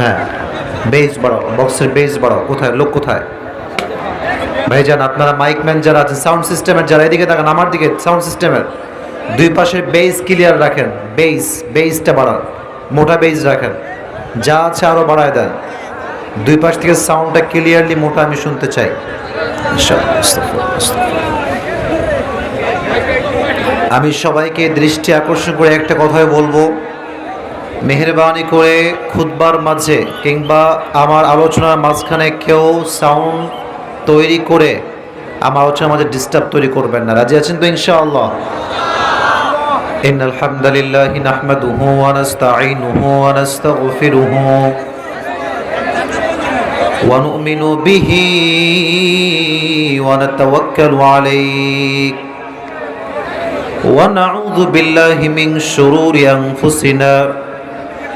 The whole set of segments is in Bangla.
হ্যাঁ বেস বাড়াও বক্সের বেস বাড়াও, কোথায়, লোক কোথায়? ভাইজান, আপনারা মাইক ম্যান যারা আছেন সাউন্ড সিস্টেমের যারা, এদিকে তাকান, আমার দিকে সাউন্ড সিস্টেমের দুই পাশে বেস ক্লিয়ার রাখেন বেস বেসটা বাড়ান, মোটা বেস রাখেন, যা আছে আরও বাড়ায় দেন। দুই পাশ থেকে সাউন্ডটা ক্লিয়ারলি মোটা, আমি শুনতে চাই। আমি সবাইকে দৃষ্টি আকর্ষণ করে একটা কথাই বলব। মেহরবানি করে খুদবার মাঝে কিংবা আমার আলোচনার মাঝখানে কেউ সাউন্ড তৈরি করে আমার আলোচনার মাঝে ডিস্টার্ব তৈরি করবেন না রাজি আছেন তো ইনশাআল্লাহ إن الحمد لله نحمده ونستعينه ونستغفره ونؤمن به ونتوكل عليه ونعوذ بالله من شرور أنفسنا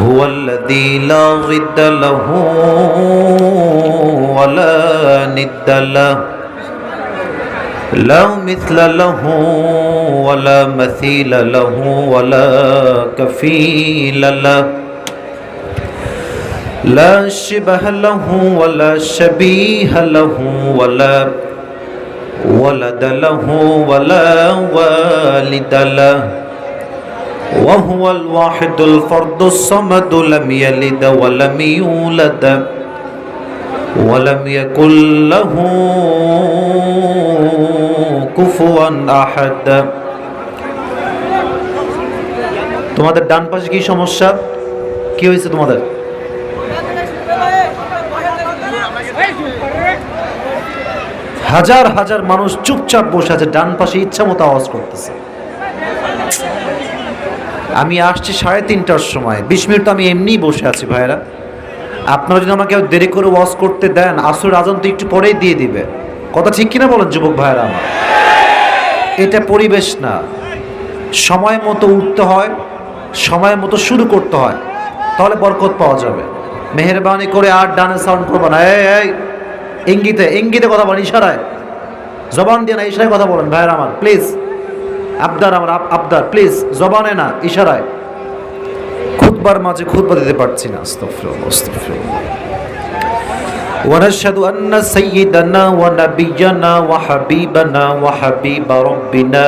هو الذي لا ضد له ولا ند له. لا مثل له ولا مثيل له ولا كفيل له. لا شبه له ولا شبيه له ولا ولد له ولا والد له. وهو الواحد الفرد الصمد لم يلد ولم يولد ولم يكن له كفوا احد তোমাদের ডান পাশে কি সমস্যা কি হয়েছে তোমাদের হাজার হাজার মানুষ চুপচাপ বসে আছে ডান পাশে ইচ্ছা মতো আওয়াজ করতেছে আমি আসছি সাড়ে তিনটার সময়। বিশ মিনিট তো আমি এমনিই বসে আছি ভাইরা আপনারা যদি আমাকে দেরি করে ওয়াশ করতে দেন, আসর আজান তো একটু পরেই দিয়ে দিবে। কথা ঠিক কিনা বলেন যুবক ভাইরা আমার? এটা পরিবেশ না। সময় মতো উঠতে হয়, সময় মতো শুরু করতে হয়, তাহলে বরকত পাওয়া যাবে। মেহরবানি করে আর ডানে সাউন্ড করব না। এই ইঙ্গিতে ইঙ্গিতে কথা বলেন, ইশারায়। জবান দিয়ে না, ইশারায় কথা বলেন ভাইয়ের আমার প্লিজ আবদার আমার আব- আবদার প্লিজ জবানে না ইশারায় খুতবার মাঝে খুতবা দিতে পারছি না আস্তাগফিরুল্লাহ, আস্তাগফিরুল্লাহ। ونشهد أن سيدنا ونبينا وحبيبنا وحبيب ربنا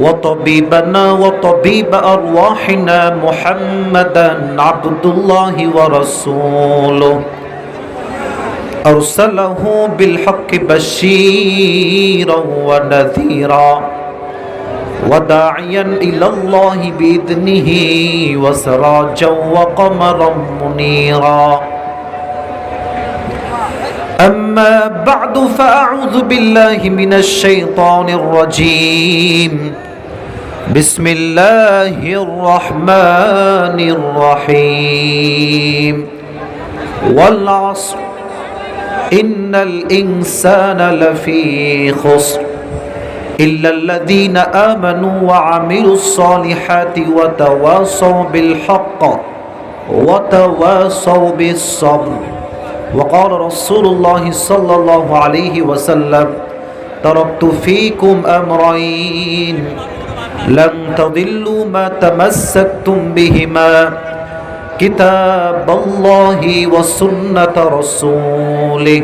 وطبيبنا وطبيب أرواحنا محمدا عبد الله ورسوله أرسله بالحق بشيرا ونذيرا وداعيا إلى الله بإذنه وسراجا وقمرا منيرا أما بعد فأعوذ بالله من الشيطان الرجيم بسم الله الرحمن الرحيم والعصر إن الإنسان لفي خسر إلا الذين آمنوا وعملوا الصالحات وتواصوا بالحق وتواصوا بالصبر وقال رسول الله صلى الله عليه وسلم تركت فيكم أمرين لن تضلوا ما تمسكتم بهما كتاب الله وسنة رسوله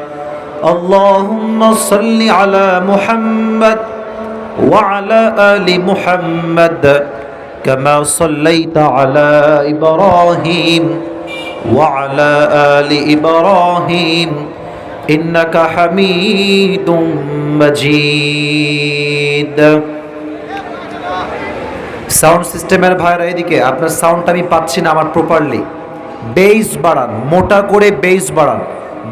اللهم صل على محمد وعلى آل محمد كما صليت على إبراهيم وعلى آل إبراهيم إنك حميد مجيد সাউন্ড সিস্টেমের ভাইরা এদিকে আপনার সাউন্ডটা আমি পাচ্ছি না আমার প্রপারলি বেস বাড়ান মোটা করে বেস বাড়ান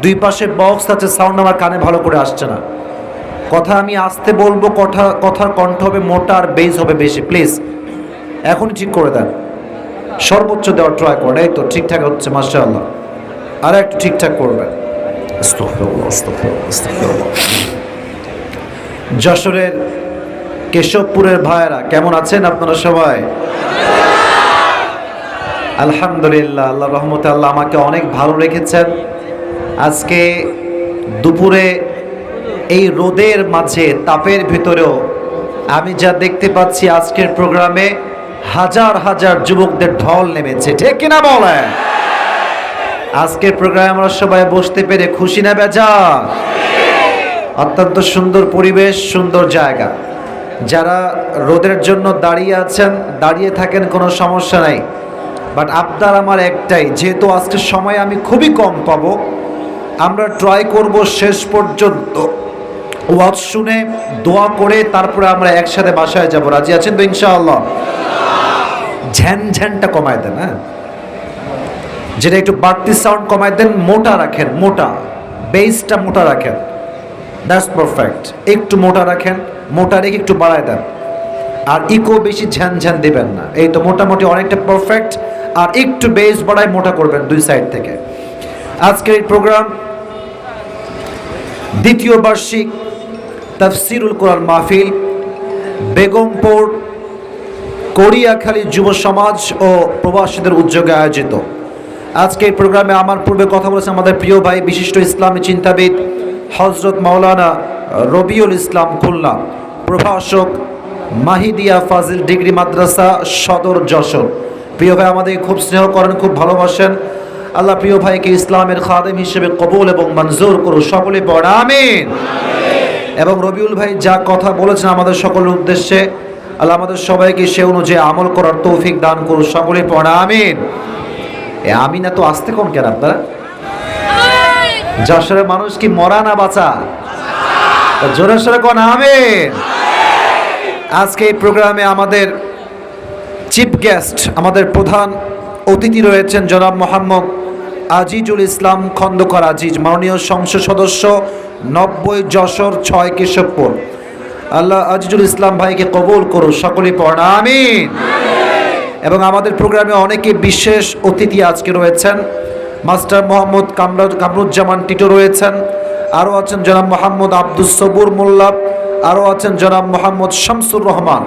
দুই পাশে বক্স আছে সাউন্ড আমার কানে ভালো করে আসছে না। কথা আমি আসতে বলব, কথা, কথার কণ্ঠ হবে মোটা আর বেস হবে বেশি প্লিজ এখনই ঠিক করে দেন। সর্বোচ্চ দেওয়ার ট্রাই করেন, এই তো ঠিকঠাক হচ্ছে, মাশাআল্লাহ। আর একটু ঠিকঠাক করবেন। যশোরের কেশবপুরের ভাইয়েরা, কেমন আছেন আপনারা সবাই? আলহামদুলিল্লাহ আল্লাহ রহমতে আল্লাহ আমাকে অনেক ভালো রেখেছেন। আজকে দুপুরে এই রোদের মাঝে, তাপের ভিতরেও আমি যা দেখতে পাচ্ছি আজকের প্রোগ্রামে হাজার হাজার যুবকদের ঢল নেমেছে। ঠিক কিনা বলেন? আজকের প্রোগ্রামে আমরা সবাই বসতে পেরে খুশি না বেজা অত্যন্ত সুন্দর পরিবেশ, সুন্দর জায়গা। যারা রোদের জন্য দাঁড়িয়ে আছেন, দাঁড়িয়ে থাকেন কোনো সমস্যা নাই। বাট আপনার আমার একটাই, যেহেতু আজকে সময় আমি খুবই কম পাবো আমরা ট্রাই করব শেষ পর্যন্ত। ওয়াজ শুনে দোয়া করে তারপরে আমরা একসাথে বাসায় যাব। রাজি আছেন তো ইনশাআল্লাহ? ঝ্যান ঝ্যানটা কমায় দেন হ্যাঁ? যেটা একটু বাড়তি সাউন্ড কমায় দেন, মোটা রাখেন, মোটা। বেসটা মোটা রাখেন। দ্যাটস পারফেক্ট একটু মোটা রাখেন, মোটা রেখে একটু বাড়ায় দেন। আর ইকো বেশি ঝ্যান ঝ্যান দিবেন না। এই তো মোটামুটি অনেকটা পারফেক্ট আর একটু বেস বাড়ায় মোটা করবেন দুই সাইড থেকে। আজকের এই প্রোগ্রাম দ্বিতীয় বার্ষিক তাফসিরুল কোরআন মাহফিল, বেগমপুর কোরিয়াখালী যুব সমাজ ও প্রবাসীদের উদ্যোগে আয়োজিত। আজকে এই প্রোগ্রামে আমার পূর্বে কথা বলেছে আমাদের প্রিয় ভাই, বিশিষ্ট ইসলামী চিন্তাবিদ হজরত মাওলানা রবিউল ইসলাম খুলনা, প্রভাষক মাহিদিয়া ফাজিল ডিগ্রি মাদ্রাসা সদর যশোর। প্রিয় ভাই, আমাদের খুব স্নেহ করেন, খুব ভালোবাসেন। আল্লাহ প্রিয় ভাইকে ইসলামের খাদেম হিসেবে কবুল এবং মঞ্জুর করুন সকলে পড় আমিন। এবং রবিউল ভাই যা কথা বলেছেন আমাদের সকলের উদ্দেশ্যে, আল্লাহ আমাদের সবাইকে সে অনুযায়ী আমল করার তৌফিক দান করুন সকলে পড়া আমিন। এ আমিন এত আসতে কোন কেন আপনারা? যশোরের মানুষ কি মরা না বাঁচা? তা জোরে কোন, আমিন। আজকে এই প্রোগ্রামে আমাদের চিফ গেস্ট, আমাদের প্রধান অতিথি রয়েছেন জনাব মোহাম্মদ আজিজুল ইসলাম খন্দকার আজিজ, মাননীয় সংসদ সদস্য নব্বই যশোর ছয় কেশবপুর। আল্লাহ আজিজুল ইসলাম ভাইকে কবুল করুন সকলে পড়া, আমিন। এবং আমাদের প্রোগ্রামে অনেকে বিশেষ অতিথি আজকে রয়েছেন। মাস্টার মোহাম্মদ কামরা কামরুজ্জামান টিটো রয়েছেন, আরও আছেন জনাব মোহাম্মদ আব্দুস সবুর মোল্লা, আরও আছেন জনাব মোহাম্মদ শামসুর রহমান।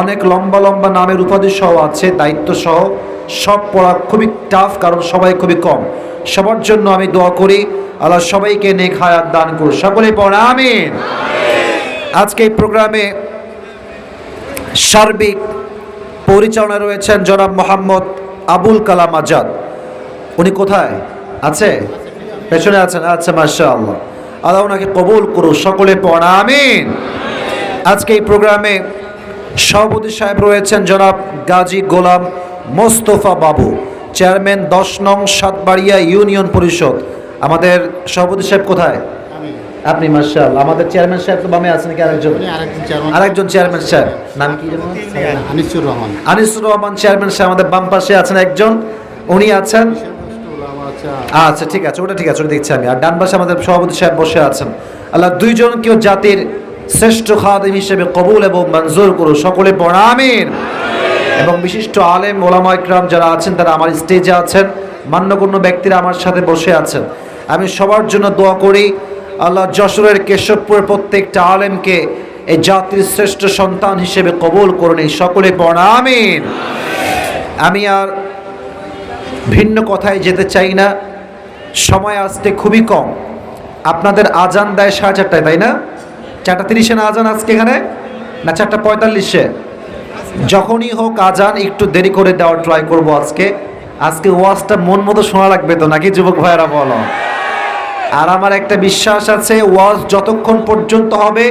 অনেক লম্বা লম্বা নামের উপাধি সহ আছে, দায়িত্ব সহ। সব পড়া খুবই টাফ কারণ সবাই খুবই কম। সবার জন্য আমি দোয়া করি, আল্লাহ সবাইকে নেক হায়াত দান করুন সকলে পড়া, আমিন। আজকে এই প্রোগ্রামে সার্বিক পরিচালনা রয়েছেন জনাব মোহাম্মদ আবুল কালাম আজাদ। উনি কোথায়? আছে? পেছনে আছেন? আচ্ছা মাসা আল্লাহ আল্লাহ ওনাকে কবুল করুন সকলে পড়া, আমিন। আজকে এই প্রোগ্রামে সভাপতি সাহেব রয়েছেন জনাব গাজী গোলাম মোস্তফা বাবু চেয়ারম্যান দশ নং সাতবাড়িয়া ইউনিয়ন পরিষদ। আমাদের সভাপতি সাহেব কোথায়? আপনি মার্শাল আমাদের চেয়ারম্যান সাহেব তো বামে আছেন নাকি আরেকজন? আরেকজন চেয়ারম্যান। সাহেব। নাম কি আনিসুর রহমান। আনিসুর রহমান চেয়ারম্যান সাহেব আমাদের বাম পাশে আছেন একজন। উনি আছেন? আচ্ছা ঠিক আছে। ওটা ঠিক আছে ওটা দেখছি আমি। আর ডান পাশে আমাদের সভাপতি সাহেব বসে আছেন। আল্লাহ দুইজনকেও জাতির শ্রেষ্ঠ খাদিম হিসেবে কবুল এবং মঞ্জুর করুন সকলে পড়া আমিন। এবং বিশিষ্ট আলেম, ওলামা ইকরাম যারা আছেন, তারা আমার স্টেজে আছেন, মান্যগণ্য ব্যক্তিরা আমার সাথে বসে আছেন। আমি সবার জন্য দোয়া করি, আল্লাহ যশোরের কেশবপুরের প্রত্যেকটা আলেমকে এই জাতির শ্রেষ্ঠ সন্তান হিসেবে কবুল করুন, এই সকলে আমিন। আমি আর ভিন্ন কথায় যেতে চাই না, সময় আসতে খুবই কম। আপনাদের আজান দেয় সাড়ে চারটায়, তাই না? চারটা তিরিশে না আজান আজকে এখানে? না, চারটা পঁয়তাল্লিশে? যখনই হোক আজান, একটু দেরি করে দেওয়ার ট্রাই করব আজকে। আজকে ওয়াজটা মন মতো শোনা লাগবে তো নাকি, যুবক ভাইয়েরা বলো? আর আমার একটা বিশ্বাস আছে, ওয়াজ যতক্ষণ পর্যন্ত হবে,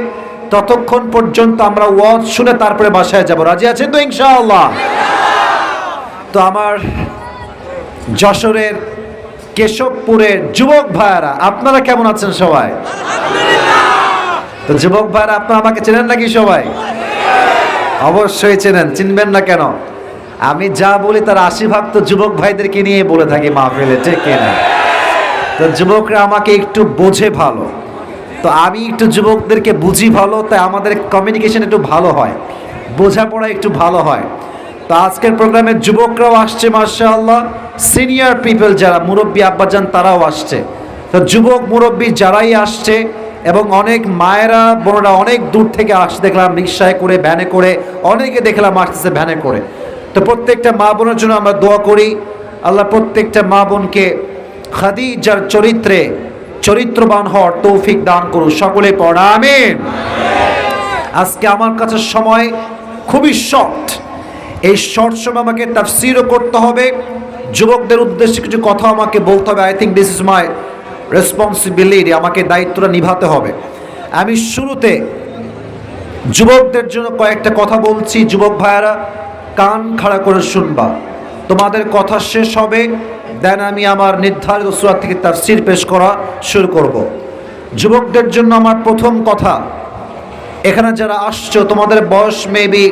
ততক্ষণ পর্যন্ত আমরা ওয়াজ শুনে তারপরে বাসায় যাব। রাজি আছেন তো ইনশাআল্লাহ? তো আমার যশোরের কেশবপুরের যুবক ভাইয়ারা, আপনারা কেমন আছেন সবাই? তো যুবক ভাইয়ারা, আপনারা আমাকে চেনেন নাকি সবাই? অবশ্যই চেনেন, চিনবেন না কেন? আমি যা বলি তার আশি ভাগ তো যুবক ভাইদেরকে নিয়ে বলে থাকি মাহফিলে, ঠিক কিনা তো যুবকরা আমাকে একটু বোঝে ভালো। তো আমি একটু যুবকদেরকে বুঝি ভালো, তাই আমাদের কমিউনিকেশন একটু ভালো হয়। বোঝাপড়া একটু ভালো হয়। তো আজকের প্রোগ্রামে যুবকরাও আসছে মার্শাল্লাহ সিনিয়র পিপল যারা, মুরব্বী আব্বাজান তারাও আসছে। তো যুবক, মুরব্বী যারাই আসছে এবং অনেক মায়েরা, বোনরা অনেক দূর থেকে আসছে, দেখলাম রিক্সায় করে ভ্যানে করে, অনেকে দেখলাম আসতেছে ভ্যানে করে। তো প্রত্যেকটা মা বোনের জন্য আমরা দোয়া করি, আল্লাহ প্রত্যেকটা মা বোনকে খাদিজার চরিত্রে চরিত্রবান হওয়ার তৌফিক দান করুন। সকলে পড়া, আমিন। আজকে আমার কাছে সময় খুবই শর্ট এই শর্ট সময় আমাকে তাফসিরও করতে হবে, যুবকদের উদ্দেশ্যে কিছু কথা আমাকে বলতে হবে। I think this is my responsibility আমাকে দায়িত্বটা নিভাতে হবে। আমি শুরুতে যুবকদের জন্য কয়েকটা কথা বলছি। যুবক ভাইয়ারা, কান খাড়া করে শুনবা। তোমাদের কথা শেষ হবে দেন আমি আমার নির্ধারিত সুরাত থেকে তাফসির পেশ করা শুরু করব। যুবকদের জন্য আমার প্রথম কথা, এখানে যারা আসছো, তোমাদের বয়স মেবি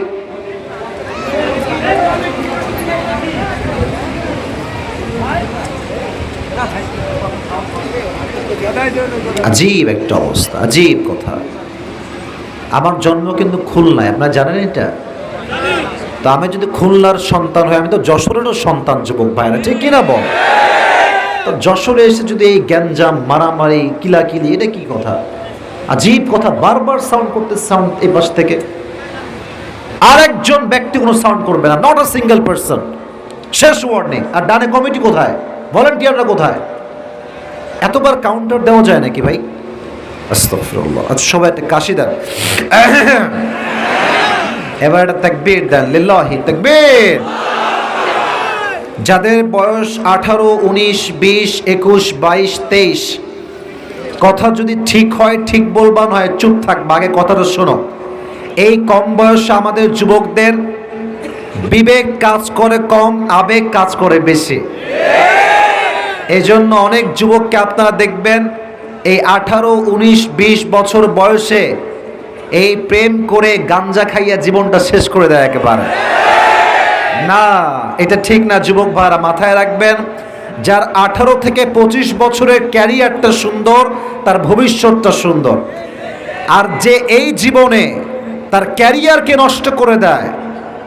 আজীব একটা অবস্থা, আজীব কথা। আমার জন্ম কিন্তু খুলনায়, আপনারা জানেন এটা? তো আমি যদি খুলনার সন্তান হয় আমি তো যশোরেরও সন্তান যুবক ভাইরা, ঠিক কিনা বল? তো যশোরে এসে যদি এই গ্যাঞ্জাম, মারামারি, কিলাকিলি, এটা কি কথা? আজীব কথা, বারবার সাউন্ড করতে সাউন্ড এই পাশ থেকে। আরেকজন ব্যক্তি কোনো সাউন্ড করবে না নট আ সিঙ্গেল পার্সন শেষ ওয়ার্নিং আর ডানে কমিটি কোথায়? ভলেন্টিয়াররা কোথায়? এতবার কাউন্টার দেওয়া যায় নাকি ভাই? আচ্ছা সবাই একটা কাশি দেন। এবার একটা তাকবীর দেন, লিল্লাহি, তাকবীর। যাদের বয়স আঠারো, উনিশ, বিশ, একুশ, বাইশ, তেইশ, কথা যদি ঠিক হয়, ঠিক বলবা, নয় চুপ থাক আগে কথাটা শোনো। এই কম বয়সে আমাদের যুবকদের, বিবেক কাজ করে কম, আবেগ কাজ করে বেশি। এই জন্য অনেক যুবককে আপনারা দেখবেন, এই আঠারো, উনিশ, বিশ বছর বয়সে এই প্রেম করে গাঞ্জা খাইয়া জীবনটা শেষ করে দেয় একেবারে। না, এটা ঠিক না, যুবক ভাইরা, মাথায় রাখবেন, যার আঠারো থেকে পঁচিশ বছরের ক্যারিয়ারটা সুন্দর, তার ভবিষ্যৎটা সুন্দর। আর যে এই জীবনে তার ক্যারিয়ারকে নষ্ট করে দেয়,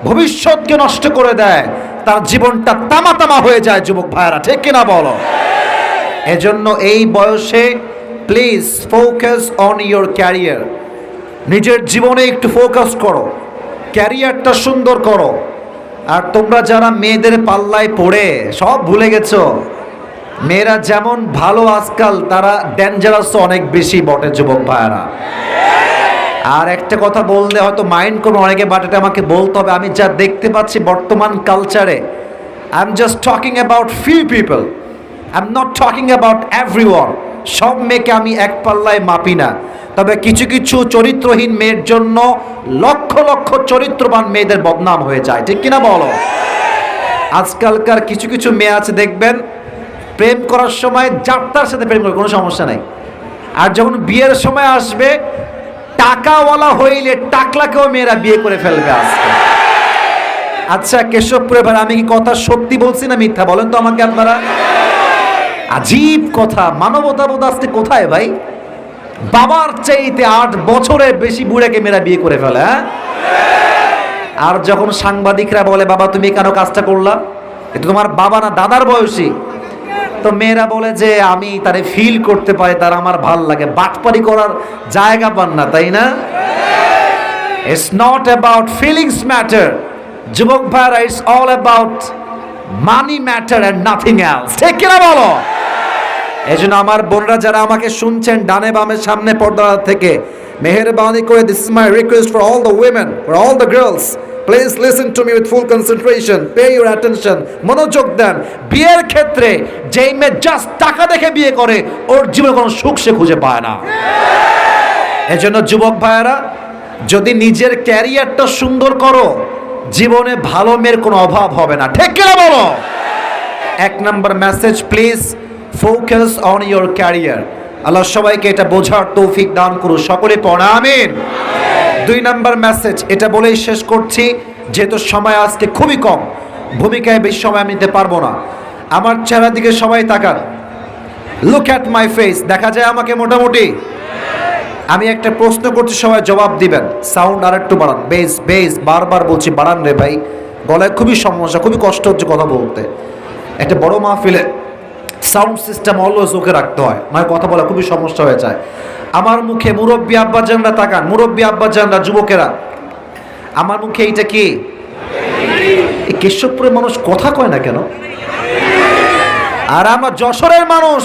ভবিষ্যৎকে নষ্ট করে দেয় তার জীবনটা তামা তামা হয়ে যায়, যুবক ভাইরা ঠিক কিনা বলো? এজন্য এই বয়সে please focus on your career নিজের জীবনে একটু ফোকাস করো। ক্যারিয়ারটা সুন্দর করো। আর তোমরা যারা মেয়েদের পাল্লায় পড়ে, সব ভুলে গেছো? মেয়েরা যেমন ভালো আজকাল, তারা ডেঞ্জারাসও অনেক বেশি বটে, যুবক ভাইয়ারা। আর একটা কথা বললে হয়তো মাইন্ড করবে অনেকে বাট এটা আমাকে বলতে হবে, আমি যা দেখতে পাচ্ছি বর্তমান কালচারে I am just talking about few people I am not talking about every সব মেয়েকে আমি এক পাল্লায় মাপি না। তবে কিছু কিছু চরিত্রহীন মেয়ের জন্য লক্ষ লক্ষ চরিত্রবান মেয়েদের বদনাম হয়ে যায়। ঠিক কিনা বলো? আজকালকার কিছু কিছু মেয়ে আছে, দেখবেন, প্রেম করার সময় যাত্রার সাথে প্রেম করে, কোনো সমস্যা নাই। আর যখন বিয়ের সময় আসবে টাকাওয়ালা হইলে টাকলাকেও মেয়েরা বিয়ে করে ফেলবে আজকে। আচ্ছা কেশবপুরে ভাই, আমি কি কথা সত্যি বলছি না মিথ্যা? বলেন তো আমাকে আপনারা। আজীব কথা। মানবতা বোধ আজকে কোথায় ভাই? বাবার চাইতে আট বছরের বেশি বুড়াকে মেয়েরা বিয়ে করে ফেলে হ্যাঁ? আর যখন সাংবাদিকরা বলে, বাবা, তুমি কেন কাজটা করলা? এটা তোমার বাবা না দাদার বয়সী। তো মেয়েরা বলে যে আমি তারে ফিল করতে পারি, তার আমার ভালো লাগে। বাটপারি করার জায়গা পান না, তাই না? It's not about feelings matter যুবক ভাইরা it's all about money matter and nothing else ঠিক কিনা বলো? এই জন্য আমার বোনরা যারা আমাকে শুনছেন, ডানে বামের সামনে পর্দা থেকে, মেহরবানি করে this my request for all the women for all the girls please listen to me with full concentration pay your attention মনোযোগ দেন। বিয়ের ক্ষেত্রে যেই মেয়ে জাস্ট টাকা দেখে বিয়ে করে, ওর জীবনে কোনো সুখ সে খুঁজে পায় না। এজন্য যুবক ভাইয়েরা, যদি নিজের ক্যারিয়ারটা সুন্দর করো, জীবনে ভালো মেয়ের কোনো অভাব হবে না। ঠিক কিনা বলো? এক নম্বর message please focus on your career আল্লাহ সবাইকে এটা বোঝার তৌফিক দান করুন। সকলে পড়া, আমিন। দুই নাম্বার মেসেজ এটা বলেই শেষ করছি, যেহেতু সময় আজকে খুবই কম, ভূমিকায় বেশি সময় আমি নিতে পারব না। আমার চেহারার দিকে সবাই তাকান। লুক অ্যাট মাই ফেস দেখা যায় আমাকে মোটামুটি। আমি একটা প্রশ্ন করছি, সবাই জবাব দিবেন। সাউন্ড আর একটু বাড়ান। বেস বেস বারবার বলছি, বাড়ান রে ভাই। গলায় খুবই সমস্যা, খুবই কষ্ট হচ্ছে কথা বলতে। একটা বড় মাহফিলে সাউন্ড সিস্টেম অলওয়েজ ওকে রাখতে হয়। মানে কথা বলা খুবই সমস্যা হয়ে যায়। আমার মুখে মুরব্বী আব্বাজানরা তাকান। মুরব্বী আব্বাজানরা, যুবকেরা। আমার মুখে এইটা কি? এই কেশবপুরের মানুষ কথা কয় না কেন? আর আমরা যশোরের মানুষ,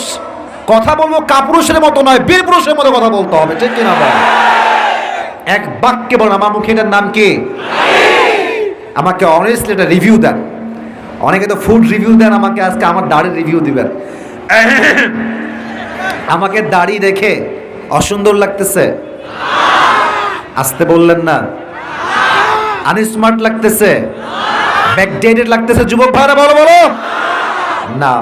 কথা বলব কাপুরুষের মতো নয়, বীর পুরুষের মতো কথা বলতে হবে, ঠিক কিনা এক বাক্যে বলেন, আমার মুখে এটার নাম কি? আমাকে অনেস্টলি একটা রিভিউ দেন। অনেকে তো ফুড রিভিউ দেন আমাকে, আজকে আমার দাড়ির রিভিউ দিবেন। আমাকে দাড়ি দেখে অসুন্দর লাগতেছে। আসতে বললেন না। আনস্মার্ট লাগতেছে। ব্যাকডেটেড লাগতেছে। যুবক ভাইরা, বলো বলো। না,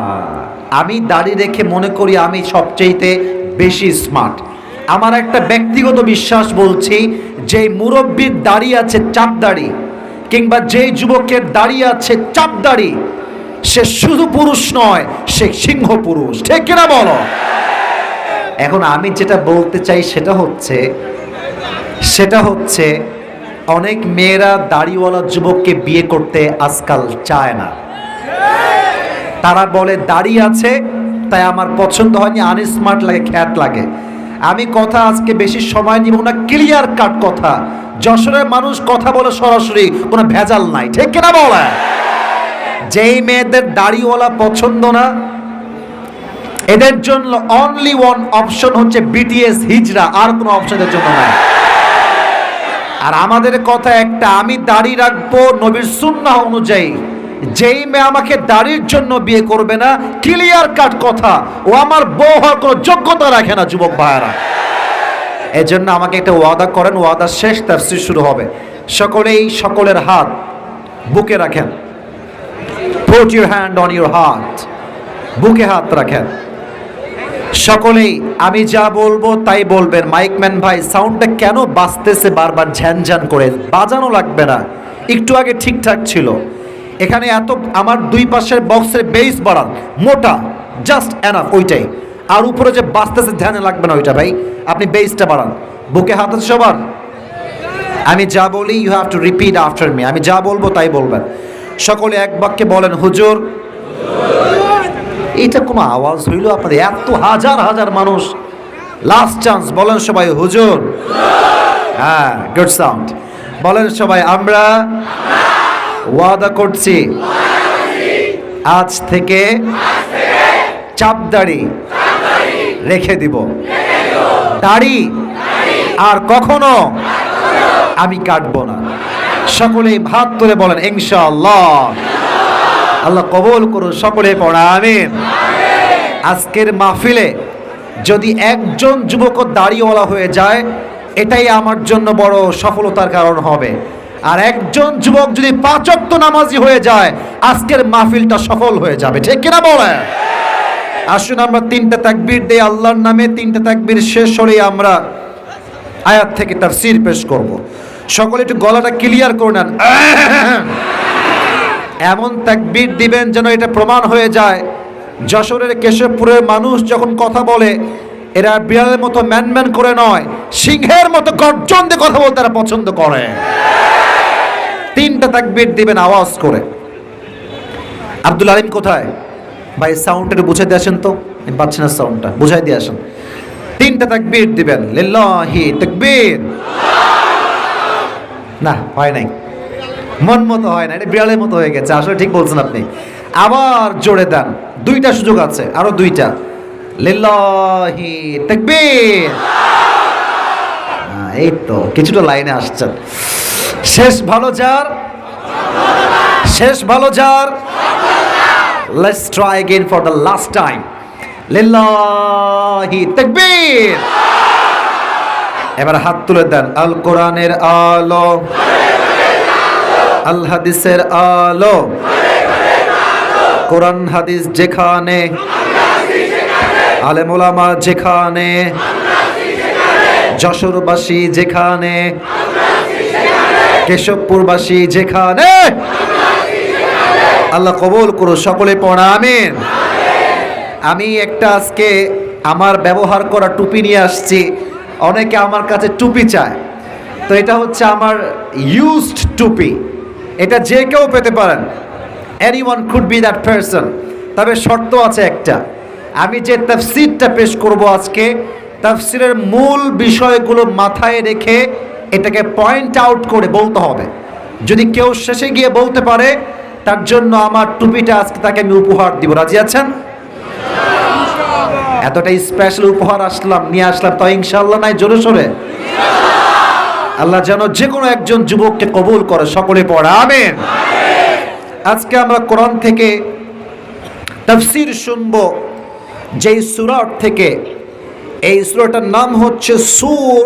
আমি দাড়ি রেখে মনে করি আমি সবচেয়েতে বেশি স্মার্ট আমার একটা ব্যক্তিগত বিশ্বাস বলছি যে মুরব্বীর দাড়ি আছে, চাপ দাড়ি কিংবা যেই যুবকের দাড়ি আছে চাপ দাড়ি, সে শুধু পুরুষ নয়, সে সিংহ পুরুষ। ঠিক কিনা বলো? এখন আমি যেটা বলতে চাই সেটা হচ্ছে সেটা হচ্ছে অনেক মেয়েরা দাড়িওয়ালা যুবককে বিয়ে করতে আজকাল চায় না। তারা বলে, দাড়ি আছে, তাই আমার পছন্দ হয়নি, আনস্মার্ট লাগে, খ্যাত লাগে। আমি কথা আজকে বেশি সময় নিব না, ক্লিয়ার কাট কথা। যশোরের মানুষ কথা বলে সরাসরি, কোনো ভেজাল নাই। ঠিক কিনা বলে? যেই মেয়েদের দাড়িওয়ালা পছন্দ না, এদের জন্য অনলি ওয়ান অপশন হচ্ছে বিটিএস হিজরা আর কোনো অপশনের জন্য নাই। আর আমাদের কথা একটা, আমি দাড়ি রাখব নবীর সুন্নাহ অনুযায়ী। যেই মেয়ে আমাকে দাড়ির জন্য বিয়ে করবে না ক্লিয়ার কাট কথা। ও আমার বউ হওয়ার কোনো যোগ্যতা রাখে না, যুবক ভাইয়ারা। এই জন্য আমাকে একটা ওয়াদা করেন ওয়াদার শেষ, তাফসির শুরু হবে। সকলেই সকলের হাত বুকে রাখেন। Put your hand on your হাত বুকে হাত রাখেন। সকলেই, আমি যা বলব তাই বলবেন। মাইকম্যান ভাই, সাউন্ডটা কেন বাজতেছে বারবার ঝ্যানঝ্যান করে? বাজানো লাগবে না। একটু আগে ঠিকঠাক ছিল। এখানে এত, আমার দুই পাশের বক্সের বেস বাড়ান মোটা জাস্ট এনাফ ওইটাই। আর উপরে যে বাঁচতেছে ধ্যানে লাগবে না ওইটা, ভাই। আপনি বেসটা বাড়ান। বুকে হাত আছে সবার? আমি যা বলি you have to repeat after me আমি যা বলব, তাই বলবেন। সকলে এক বাক্যে বলেন, হুজুর এটা কোনো আওয়াজ হইল আপনাদের? এত হাজার হাজার মানুষ। লাস্ট চান্স বলেন সবাই, হুজুর। হ্যাঁ গুড সাউন্ড বলেন সবাই, আমরা ওয়াদা করছি। আজ থেকে চাপ দাড়ি রেখে দিব। দাড়ি আর কখনো আমি কাটবো না। সকলেই ভাত তুলে বলেন, ইনশাআল্লাহ। আল্লাহ কবল করুন, সকলে পড়া, আমিন। আজকের মাহফিলে যদি একজন যুবক দাড়িওয়ালা হয়ে যায়, এটাই আমার জন্য বড় সফলতার কারণ হবে। আর একজন যুবক যদি পাঁচক্ত নামাজি হয়ে যায়, আজকের মাহফিলটা সফল হয়ে যাবে। ঠিক কিনা বলে আসুন আমরা তিনটা তাকবীর দেই, আল্লাহর নামে তিনটা তাকবীর শেষ হলেই আমরা আয়াত থেকে তার সির পেশ করব। সকলে একটু গলাটা ক্লিয়ার করে নেন। এমন তাকবীর দিবেন যেন এটা প্রমাণ হয়ে যায়। যশোরের কেশবপুরের মানুষ যখন কথা বলে, এরা বিড়ালের মতো ম্যান ম্যান করে নয়, সিংহের মতো গর্জন দিয়ে কথা বলতে তারা পছন্দ করে। তিনটা তাকবীর দিবেন আওয়াজ করে। আব্দুল আলিম কোথায়? ভাই সাউন্ড একটু বুঝাই দিয়ে আসেন তো? পাচ্ছি না সাউন্ডটা বুঝাই দিয়ে আসেন। তিনটা তাকবীর দিবেন, লিল্লাহি তাকবীর। না, হয় নাই। মন মতো হয় না, এটা বিড়ালের মতো হয়ে গেছে, আসলে ঠিক বলছেন আপনি। আবার জোরে দেন, দুইটা সুযোগ আছে, আরও দুইটা। লিল্লাহি তাকবীর। এই তো, কিছুটা লাইনে আসছেন। শেষ ভালো যার, শেষ ভালো যার। lets try again for the last time. লিল্লাহি তাকবীর এবার হাত তুলে দেন। আল কোরআনের আলো। আল হাদিসের আলো। কোরআন হাদিস যেখানে আলেমুলামা যেখানে, যশোরবাসী যেখানে, কেশবপুরবাসী যেখানে। আল্লাহ কবুল করো সকলে পড়া আমিন। আমি একটা আজকে আমার ব্যবহার করা টুপি নিয়ে আসছি। অনেকে আমার কাছে টুপি চায়। তো এটা হচ্ছে আমার ইউজড টুপি। এটা যে কেউ পেতে পারেন। Anyone could be that person তবে শর্ত আছে একটা। আমি যে তাফসিরটা পেশ করব আজকে, তাফসিরের মূল বিষয়গুলো মাথায় রেখে এটাকে পয়েন্ট আউট করে বলতে হবে। যদি কেউ শেষে গিয়ে বলতে পারে তার জন্য আমার টুপিটা আজকে তাকে আমি উপহার দিব। রাজি আছেন? এতটা স্পেশাল উপহার আসলাম, নিয়ে আসলাম। তো ইনশাল্লাহ নাই, জোরে সোরে। আল্লাহ যেন যে কোনো একজন যুবককে কবুল করে, সকলে পড়া, আমেন। আজকে আমরা কোরআন থেকে তাফসির শুনব, যেই সুরাট থেকে। এই সুরাটার নাম হচ্ছে সুর